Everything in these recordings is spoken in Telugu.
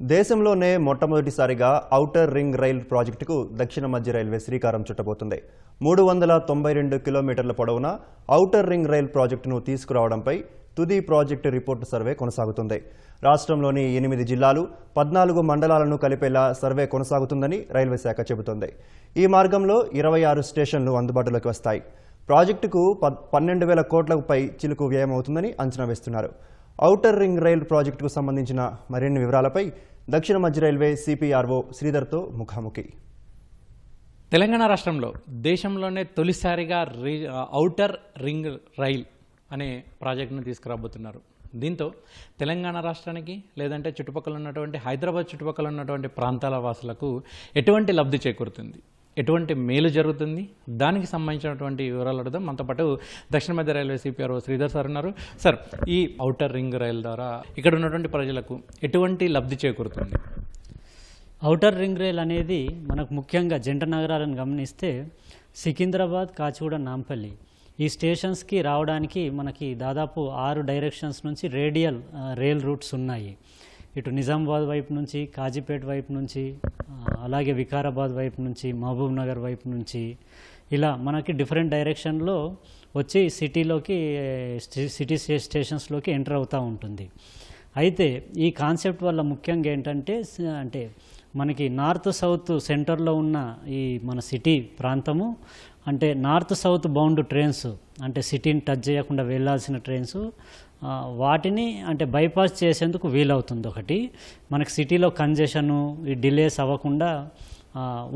దేశంలోనే మొట్టమొదటిసారిగా ఔటర్ రింగ్ రైల్ ప్రాజెక్టుకు దక్షిణ మధ్య రైల్వే శ్రీకారం చుట్టబోతుంది. మూడు వందల తొంభై రెండు కిలోమీటర్ల పొడవున ఔటర్ రింగ్ రైల్ ప్రాజెక్టును తీసుకురావడంపై తుది ప్రాజెక్టు రిపోర్టు సర్వే కొనసాగుతుంది. రాష్ట్రంలోని ఎనిమిది జిల్లాలు పద్నాలుగు మండలాలను కలిపేలా సర్వే కొనసాగుతుందని రైల్వే శాఖ చెబుతోంది. ఈ మార్గంలో ఇరవై ఆరు స్టేషన్లు అందుబాటులోకి వస్తాయి. ప్రాజెక్టుకు పద్ పన్నెండు వేల కోట్లపై చిలుకు వ్యయం అవుతుందని అంచనా వేస్తున్నారు. ఔటర్ రింగ్ రైల్ ప్రాజెక్టుకు సంబంధించిన మరిన్ని వివరాలపై దక్షిణ మధ్య రైల్వే సిపిఆర్ఓ శ్రీధర్తో ముఖాముఖి. తెలంగాణ రాష్ట్రంలో దేశంలోనే తొలిసారిగా ఔటర్ రింగ్ రైల్ అనే ప్రాజెక్టును తీసుకురాబోతున్నారు. దీంతో తెలంగాణ రాష్ట్రానికి లేదంటే చుట్టుపక్కల ఉన్నటువంటి హైదరాబాద్ చుట్టుపక్కల ఉన్నటువంటి ప్రాంతాల వాసులకు ఎటువంటి లబ్ధి చేకూరుతుంది? ఎటువంటి మేలు జరుగుతుంది? దానికి సంబంధించినటువంటి వివరాలు అడుగుదాం. మనతో పాటు దక్షిణ మధ్య రైల్వే సిపిఆర్ఓ శ్రీధర్ సార్ ఉన్నారు. సార్ ఈ ఔటర్ రింగ్ రైల్ ద్వారా ఇక్కడ ఉన్నటువంటి ప్రజలకు ఎటువంటి లబ్ధి చేకూరుతుంది? ఔటర్ రింగ్ రైల్ అనేది మనకు ముఖ్యంగా జంట నగరాలను గమనిస్తే సికింద్రాబాద్ కాచిగూడ నాంపల్లి ఈ స్టేషన్స్కి రావడానికి మనకి దాదాపు ఆరు డైరెక్షన్స్ నుంచి రేడియల్ రైల్ రూట్స్ ఉన్నాయి. ఇటు నిజామాబాద్ వైపు నుంచి కాజీపేట వైపు నుంచి అలాగే వికారాబాద్ వైపు నుంచి మహబూబ్ నగర్ వైపు నుంచి ఇలా మనకి డిఫరెంట్ డైరెక్షన్లో వచ్చి సిటీలోకి సిటీ స్టే- స్టేషన్స్లోకి ఎంటర్ అవుతూ ఉంటుంది. అయితే ఈ కాన్సెప్ట్ వల్ల ముఖ్యంగా ఏంటంటే అంటే మనకి నార్త్ సౌత్ సెంటర్లో ఉన్న ఈ మన సిటీ ప్రాంతము అంటే నార్త్ సౌత్ బౌండ్ ట్రైన్స్ అంటే సిటీని టచ్ చేయకుండా వెళ్ళాల్సిన ట్రైన్స్ వాటిని అంటే బైపాస్ చేసేందుకు వీలవుతుంది ఒకటి. మనకు సిటీలో కంజెషను ఈ డిలేస్ అవ్వకుండా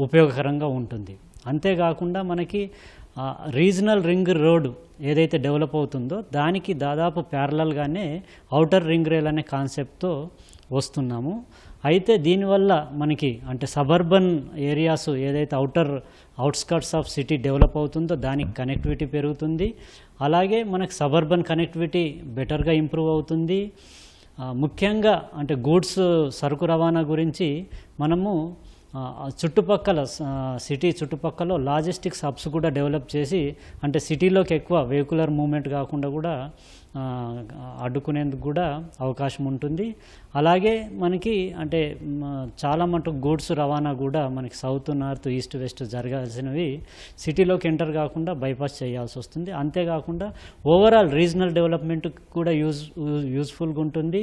ఉపయోగకరంగా ఉంటుంది. అంతేకాకుండా మనకి రీజనల్ రింగ్ రోడ్ ఏదైతే డెవలప్ అవుతుందో దానికి దాదాపు ప్యారలల్గానే ఔటర్ రింగ్ రైల్ అనే కాన్సెప్ట్తో వస్తున్నాము. అయితే దీనివల్ల మనకి అంటే సబర్బన్ ఏరియాస్ ఏదైతే outer outskirts of city develop అవుతుందో దానికి కనెక్టివిటీ పెరుగుతుంది. అలాగే మనకు సబర్బన్ కనెక్టివిటీ బెటర్గా ఇంప్రూవ్ అవుతుంది. ముఖ్యంగా అంటే గూడ్స్ సరుకు రవాణా గురించి మనము చుట్టుపక్కల సిటీ చుట్టుపక్కల లాజిస్టిక్స్ హబ్స్ కూడా డెవలప్ చేసి అంటే సిటీలోకి ఎక్కువ వెహికులర్ మూవ్మెంట్ కాకుండా కూడా అడ్డుకునేందుకు కూడా అవకాశం ఉంటుంది. అలాగే మనకి అంటే చాలా మటుకు గూడ్స్ రవాణా కూడా మనకి సౌత్ నార్త్ ఈస్ట్ వెస్ట్ జరగాల్సినవి సిటీలోకి ఎంటర్ కాకుండా బైపాస్ చేయాల్సి వస్తుంది. అంతేకాకుండా ఓవరాల్ రీజనల్ డెవలప్మెంట్ కూడా యూజ్ యూజ్ఫుల్గా ఉంటుంది.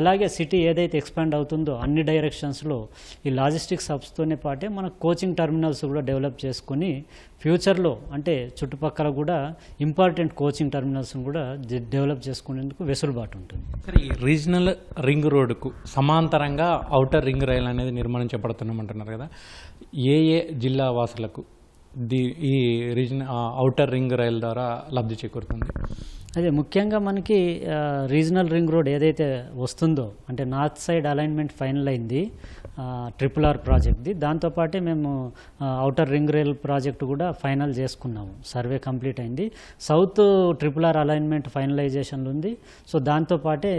అలాగే సిటీ ఏదైతే ఎక్స్పాండ్ అవుతుందో అన్ని డైరెక్షన్స్లో ఈ లాజిస్టిక్స్ హబ్స్తోనే పాటే మన కోచింగ్ టర్మినల్స్ కూడా డెవలప్ చేసుకొని ఫ్యూచర్లో అంటే చుట్టుపక్కల కూడా ఇంపార్టెంట్ కోచింగ్ టర్మినల్స్ని కూడా డెవలప్ చేసుకునేందుకు వెసులుబాటు ఉంటుంది. సరే ఈ రీజనల్ రింగ్ రోడ్డుకు సమాంతరంగా ఔటర్ రింగ్ రైల్ అనేది నిర్మాణం చేపడుతున్నామంటున్నారు కదా. ఏ ఏ జిల్లా వాసులకు ది ఈ రీజన్ ఔటర్ రింగ్ రైల్ ద్వారా లబ్ధి చేకూరుతుంది? అదే ముఖ్యంగా మనకి రీజనల్ రింగ్ రోడ్ ఏదైతే వస్తుందో అంటే నార్త్ సైడ్ అలైన్మెంట్ ఫైనల్ అయింది ట్రిపుల్ ఆర్ ప్రాజెక్ట్ది దాంతోపాటే మేము అవుటర్ రింగ్ రైల్ ప్రాజెక్ట్ కూడా ఫైనల్ చేసుకున్నాము. సర్వే కంప్లీట్ అయింది. సౌత్ ట్రిపుల్ ఆర్ అలైన్మెంట్ ఫైనలైజేషన్లు ఉంది. సో దాంతోపాటే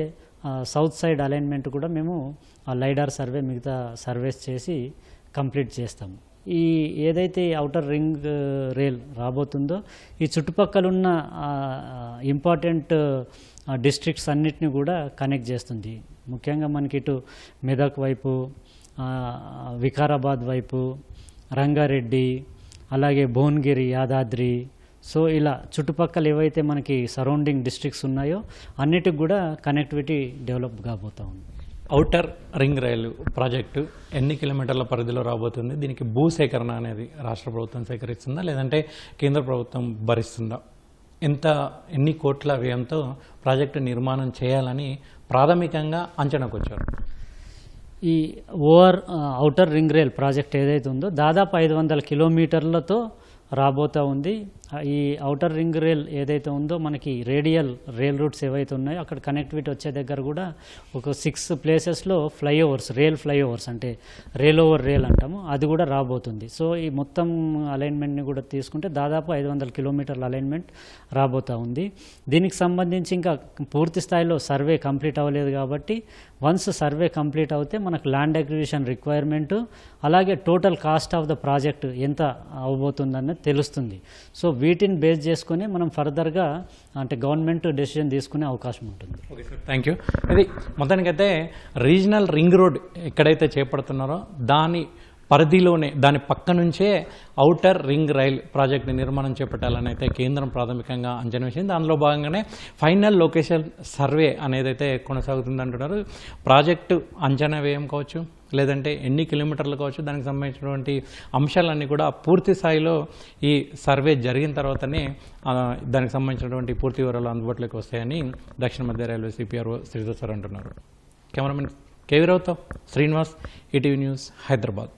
సౌత్ సైడ్ అలైన్మెంట్ కూడా మేము ఆ లైడార్ సర్వే మిగతా సర్వేస్ చేసి కంప్లీట్ చేస్తాము. ఈ ఏదైతే అవుటర్ రింగ్ రైల్ రాబోతుందో ఈ చుట్టుపక్కల ఉన్న ఇంపార్టెంట్ డిస్ట్రిక్ట్స్ అన్నిటిని కూడా కనెక్ట్ చేస్తుంది. ముఖ్యంగా మనకి ఇటు మెదక్ వైపు వికారాబాద్ వైపు రంగారెడ్డి అలాగే భువనగిరి యాదాద్రి. సో ఇలా చుట్టుపక్కల ఏవైతే మనకి సరౌండింగ్ డిస్ట్రిక్ట్స్ ఉన్నాయో అన్నిటికి కూడా కనెక్టివిటీ డెవలప్ కాబోతూ ఉంది. ఔటర్ రింగ్ రైలు ప్రాజెక్టు ఎన్ని కిలోమీటర్ల పరిధిలో రాబోతుంది? దీనికి భూ సేకరణ అనేది రాష్ట్ర ప్రభుత్వం సేకరిస్తుందా? లేదంటే కేంద్ర ప్రభుత్వం భరిస్తుందా? ఎంత ఎన్ని కోట్ల వ్యయంతో ప్రాజెక్టు నిర్మాణం చేయాలని ప్రాథమికంగా అంచనాకు వచ్చారు ఈ over outer ring rail project ఏదైతే ఉందో దాదాపు ఐదు వందల కిలోమీటర్లతో రాబోతూ ఉంది. ఈ అవుటర్ రింగ్ రైల్ ఏదైతే ఉందో మనకి రేడియల్ రైల్ రూట్స్ ఏవైతే ఉన్నాయో అక్కడ కనెక్టివిటీ వచ్చే దగ్గర కూడా ఒక సిక్స్ ప్లేసెస్లో ఫ్లైఓవర్స్ రైల్ ఫ్లైఓవర్స్ అంటే రైల్ ఓవర్ రైల్ అంటాము అది కూడా రాబోతుంది. సో ఈ మొత్తం అలైన్మెంట్ని కూడా తీసుకుంటే దాదాపు ఐదు వందల కిలోమీటర్ల అలైన్మెంట్ రాబోతూ ఉంది. దీనికి సంబంధించి ఇంకా పూర్తి స్థాయిలో సర్వే కంప్లీట్ అవ్వలేదు కాబట్టి వన్స్ సర్వే కంప్లీట్ అవుతే మనకు ల్యాండ్ అక్విజిషన్ రిక్వైర్మెంటు అలాగే total cost of the project ఎంత అవబోతుందన్నది తెలుస్తుంది. సో వీటిని బేస్ చేసుకొని మనం ఫర్దర్గా అంటే గవర్నమెంట్ డెసిషన్ తీసుకునే అవకాశం ఉంటుంది. ఓకే సార్ థ్యాంక్ యూ ఇది మొత్తానికైతే రీజనల్ రింగ్ రోడ్ ఎక్కడైతే చేపడుతున్నారో దాని పరిధిలోనే దాని పక్క నుంచే ఔటర్ రింగ్ రైల్ ప్రాజెక్ట్ని నిర్మాణం చేపట్టాలని అయితే కేంద్రం ప్రాథమికంగా అంచనా వేసింది దానిలో భాగంగానే ఫైనల్ లొకేషన్ సర్వే అనేది అయితే కొనసాగుతుంది అంటున్నారు ప్రాజెక్టు అంచనా వ్యయం కావచ్చు లేదంటే ఎన్ని కిలోమీటర్లు కావచ్చు దానికి సంబంధించినటువంటి అంశాలన్నీ కూడా పూర్తి స్థాయిలో ఈ సర్వే జరిగిన తర్వాతనే దానికి సంబంధించినటువంటి పూర్తి వివరాలు అందుబాటులోకి వస్తాయని దక్షిణ మధ్య రైల్వే సిపిఆర్ఓ శ్రీధర్ సార్ అంటున్నారు. కెమెరామెన్ కేవీరావుతో శ్రీనివాస్ ఈటీవీ న్యూస్ హైదరాబాద్.